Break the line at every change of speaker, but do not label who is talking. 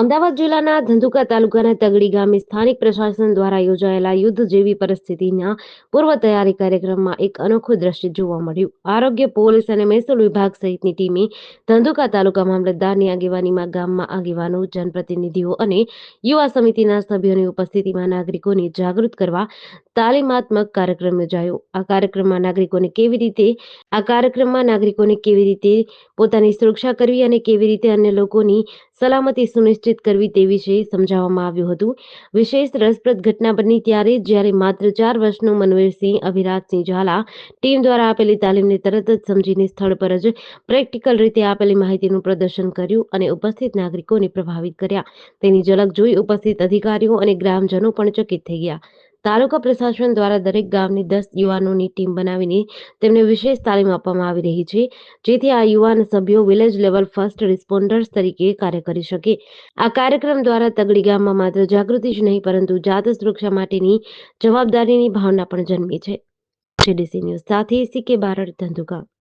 અમદાવાદ જિલ્લાના ધંધુકા તાલુકાના તગડી ગામે સ્થાનિક પ્રશાસન દ્વારા યોજાયેલા યુદ્ધ જેવી પરિસ્થિતિના પૂર્વ તૈયારી કાર્યક્રમમાં એક અનોખું દ્રશ્ય જોવા મળ્યું. આરોગ્ય, પોલીસ અને મહેસૂલ વિભાગ સહિતની ટીમે ધંધુકા તાલુકા મામલતદારની આગેવાનીમાં ગામમાં આગેવાનો, જનપ્રતિનિધિઓ અને યુવા સમિતિના સભ્યોની ઉપસ્થિતિમાં નાગરિકોને જાગૃત કરવા તાલીમાત્મક કાર્યક્રમ યોજાયો. આ કાર્યક્રમમાં નાગરિકોને કેવી રીતે, આ કાર્યક્રમમાં નાગરિકોને કેવી રીતે પોતાની સુરક્ષા કરવી અને કેવી રીતે અન્ય લોકોની સલામતી સુનિશ્ચિત કરવી તે વિશે સમજાવવામાં આવ્યું હતું. વિશેષ રસપ્રદ ઘટના બની ત્યારે જ્યારે માત્ર ચાર વર્ષનો મનવીરસિંહ અભિરાજસિંહ ઝાલા ટીમ દ્વારા આપેલી તાલીમને તરત જ સમજીને સ્થળ પર જ પ્રેક્ટિકલ રીતે આપેલી માહિતીનું પ્રદર્શન કર્યું અને ઉપસ્થિત નાગરિકોને પ્રભાવિત કર્યા. તેની ઝલક જોઈ ઉપસ્થિત અધિકારીઓ અને ગ્રામજનો પણ ચકિત થઈ ગયા. તાલુકા પ્રશાસન દ્વારા દરેક ગામની દસ યુવાનોની ટીમ બનાવીને તેમને વિશેષ તાલીમ આપવામાં આવી રહી છે, જેથી આ યુવાન સભ્યો વિલેજ લેવલ ફર્સ્ટ રિસ્પોન્ડર્સ તરીકે કાર્ય કરી શકે. આ કાર્યક્રમ દ્વારા તગડી ગામમાં માત્ર જાગૃતિ જ નહીં, પરંતુ જાત સુરક્ષા માટેની જવાબદારીની ભાવના પણ જન્મી છે. જેડીસી ન્યૂઝ સાથે સીકે બારડ ધંધુકા.